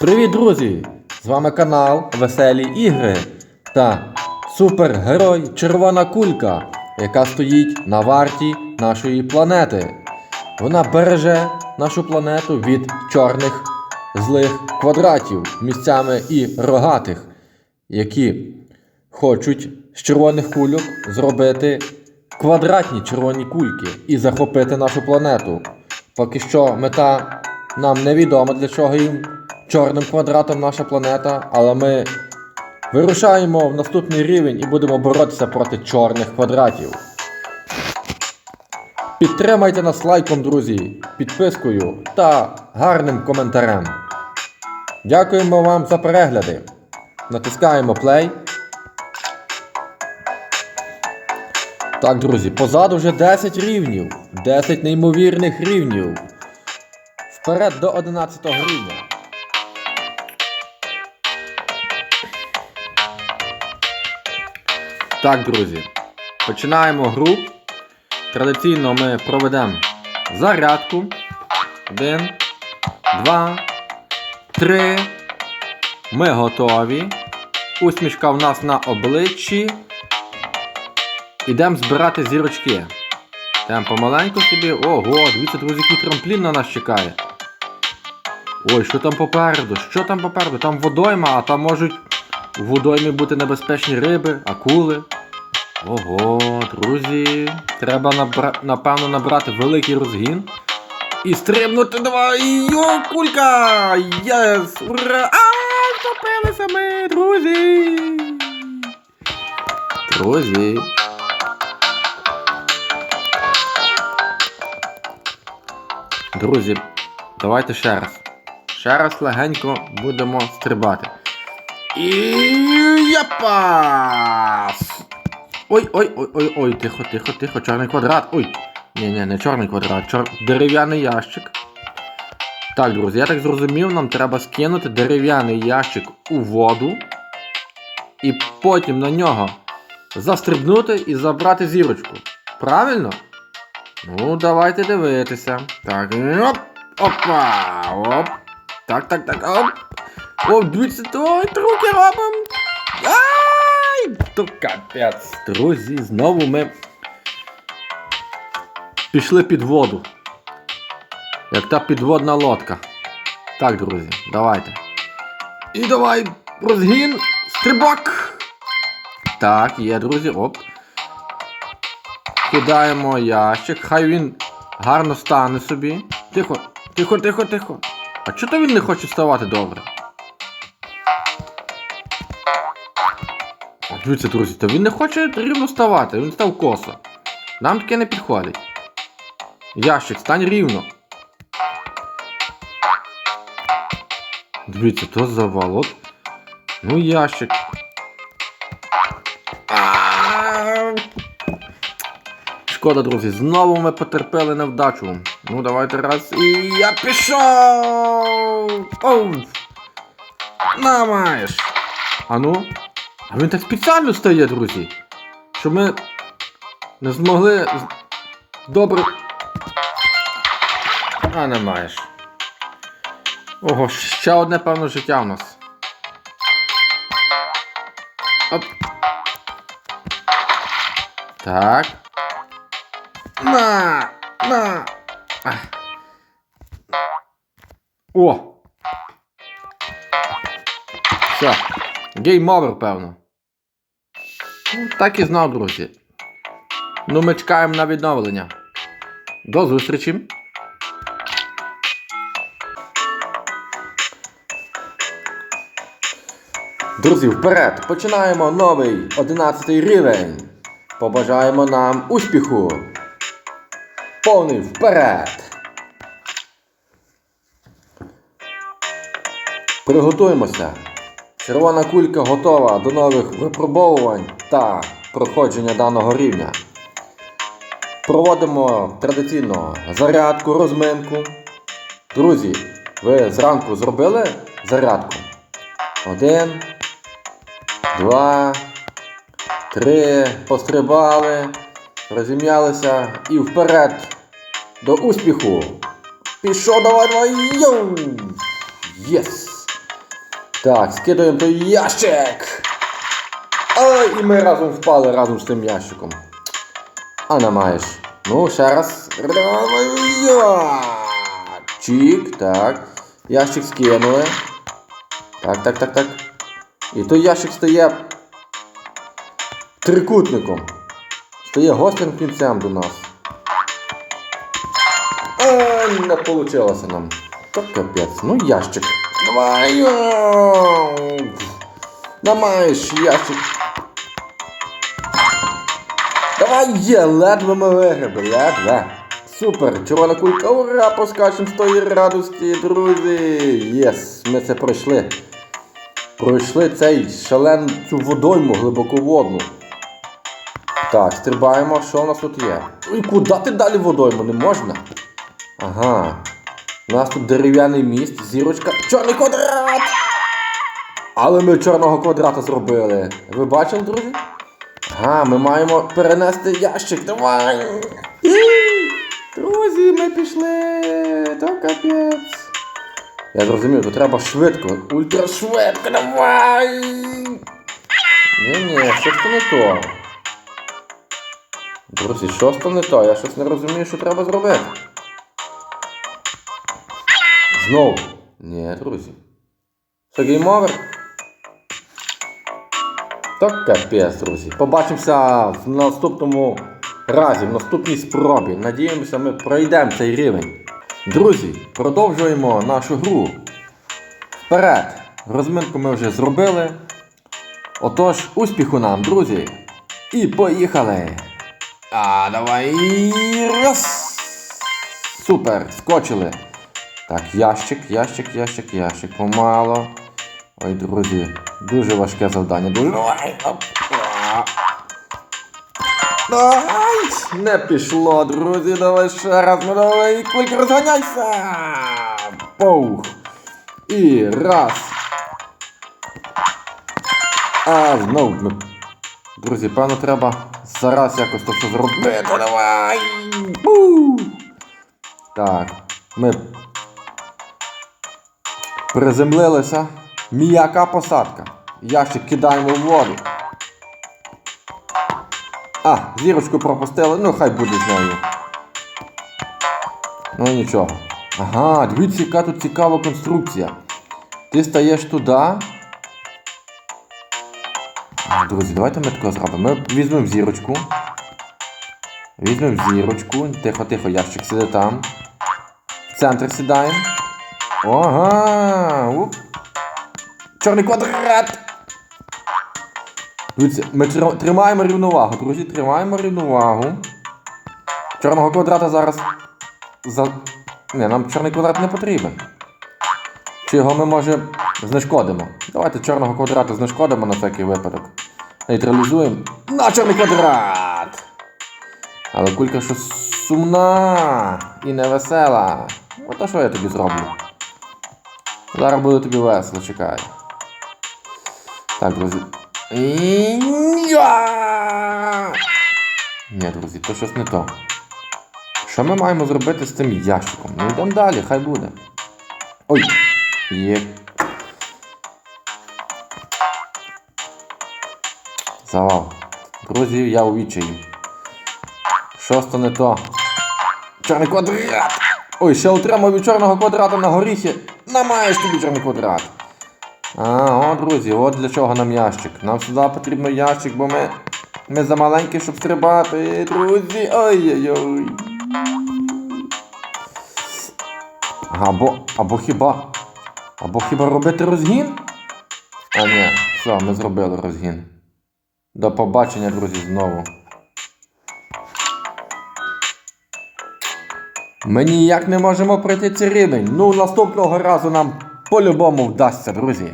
Привіт, друзі! З вами канал Веселі Ігри та супергерой Червона Кулька, яка стоїть на варті нашої планети. Вона береже нашу планету від чорних злих квадратів, місцями і рогатих, які хочуть з червоних кульок зробити квадратні червоні кульки і захопити нашу планету. Поки що мета нам невідома для чого їм чорним квадратом наша планета, але ми вирушаємо в наступний рівень і будемо боротися проти чорних квадратів. Підтримайте нас лайком, друзі, підпискою та гарним коментарем. Дякуємо вам за перегляди. Натискаємо play. Так, друзі, позаду вже 10 рівнів. 10 неймовірних рівнів. Вперед до 11 рівня. Так, друзі. Починаємо гру. Традиційно ми проведемо зарядку. Один, два, три. Ми готові. Усмішка в нас на обличчі. Ідемо збирати зірочки. Йдемо помаленьку собі. Ого, дивіться, друзі, який трамплін на нас чекає. Ой, що там попереду? Що там попереду? Там водойма, а там можуть в водоймі бути небезпечні риби, акули. Ого, друзі. Треба набра... напевно набрати великий розгін. І стрибнути давай! Йо, кулька! Єс! Ура! А, втопилися ми, друзі! Друзі. Друзі, давайте ще раз. Ще раз легенько будемо стрибати. І япас! Ой, ой, ой, ой, ой, тихо, тихо, тихо, чорний квадрат. Ой. Ні, ні, не чорний квадрат, чор... дерев'яний ящик. Так, друзі, я так зрозумів, нам треба скинути дерев'яний ящик у воду. І потім на нього застрибнути і забрати зірочку. Правильно? Ну, давайте дивитися. Так, оп, опа, оп. Так, так, так, оп. О, дивіться, ой, руки робимо. Ай! То капець. Друзі, знову ми пішли під воду. Як та підводна лодка. Так, друзі, давайте. І давай розгін, стрибок. Так, є, друзі, оп. Кидаємо ящик, хай він гарно стане собі. Тихо, тихо, тихо, тихо. А чого то він не хоче вставати добре? А Дивіться, друзі, то він не хоче рівно вставати, він став косо. Нам таке не підходить. Ящик, стань рівно. Дивіться, то завал. От. Ну, ящик. Шкода, друзі, знову ми потерпели невдачу. Ну, давайте раз. І я пішов! Оу! На маєш! А ну? А він так спеціально стає, друзі. Щоб ми не змогли добре. А не маєш. Ого, ще одне певне життя в нас. Оп. Так. На! На! Ах. О! Все. Гейм овер, певно. Ну, так і знав, друзі. Ну, ми чекаємо на відновлення. До зустрічі. Друзі, вперед! Починаємо новий 11 рівень. Побажаємо нам успіху. Повний вперед! Приготуємося. Червона кулька готова до нових випробовувань та проходження даного рівня. Проводимо традиційно зарядку, розминку. Друзі, ви зранку зробили зарядку? Один, два, три, пострибали, розім'ялися і вперед до успіху. Пішов давай, давай, йоу! Єс! Так, скидаємо той ящик. Ой, і ми разом впали разом з тим ящиком. А не маєш. Ну, ще раз. Чік, так. Ящик скинули. Так, так, так, так. І той ящик стає трикутником. Стає гострим кінцем до нас. А, не вийшло нам. То капець. Ну ящик. Давай. Намаєш ящик. Давай є, ледве ми виграби, ледве. Супер, червона кулька, ура, поскачемо з тої радості, друзі. Єс, ми це пройшли. Пройшли цей шалену цю водойму глибоководну. Так, стрибаємо, що у нас тут є? Ой, куди ти далі водойму? Не можна? Ага. У нас тут дерев'яний міст, зірочка. Чорний квадрат! Але ми чорного квадрата зробили. Ви бачили, друзі? Ага, ми маємо перенести ящик. Давай! І, Друзі, ми пішли. То капець. Я зрозумів, то треба швидко. Ультрашвидко, давай! Ні-ні, щось то не то. Друзі, щось то не то, я щось не розумію, що треба зробити. Знову. Ні, друзі. Це геймовер? То капець, друзі. Побачимося в наступному разі, в наступній спробі. Надіємося, ми пройдемо цей рівень. Друзі, продовжуємо нашу гру. Вперед! Розминку ми вже зробили. Отож, успіху нам, друзі! І поїхали! А, давай. Раз. Супер, скочили. Так, ящик, ящик, ящик, ящик. Помало. Ой, друзі, дуже важке завдання. Дуже. Оп. Давай! Не пішло, друзі, давай ще раз, ну давай, кулька розганяйся! Пух! І раз. А, знов ми. Друзі, певно, треба зараз якось то все зробити. Давай! Пух! Так, ми приземлилися. М'яка посадка. Ящик кидаємо в воду. А, зірочку пропустили, ну хай буде з нею. Ну нічого. Ага, дивіться, яка тут цікава конструкція. Ти стаєш туди. Друзі, давайте ми таке зробимо. Ми візьмемо зірочку. Візьмемо зірочку. Тихо, тихо, ящик сидить там. В центр сідаємо. Ага. Уп. Чорний квадрат. Дивіться, ми тримаємо рівновагу, друзі, тримаємо рівновагу. Чорного квадрата зараз. За... Не, нам чорний квадрат не потрібен. Чи його ми може знешкодимо? Давайте чорного квадрата знешкодимо на всякий випадок. Нейтралізуємо. На чорний квадрат! Але кулька щось сумна і невесела. Ото що я тобі зроблю? Зараз буде тобі весело, чекай. Так, друзі. Ні, друзі, то щось не то. Що ми маємо зробити з цим ящиком? Ну йдемо далі, хай буде. Ой! Є. Завал. Друзі, я у відчаї. Щось то не то. Чорний квадрат! Ой, ще отримав від чорного квадрата на горіхи. Намаєш тобі чорний квадрат. А, о, друзі, от для чого нам ящик. Нам сюди потрібен ящик, бо ми. Ми замаленькі, щоб стрибати, друзі. Ой-ой-ой. Або, або хіба. Або хіба робити розгін? А ні, все, ми зробили розгін. До побачення, друзі, знову. Ми ніяк не можемо пройти цей рівень. Ну, наступного разу нам по-любому вдасться, друзі.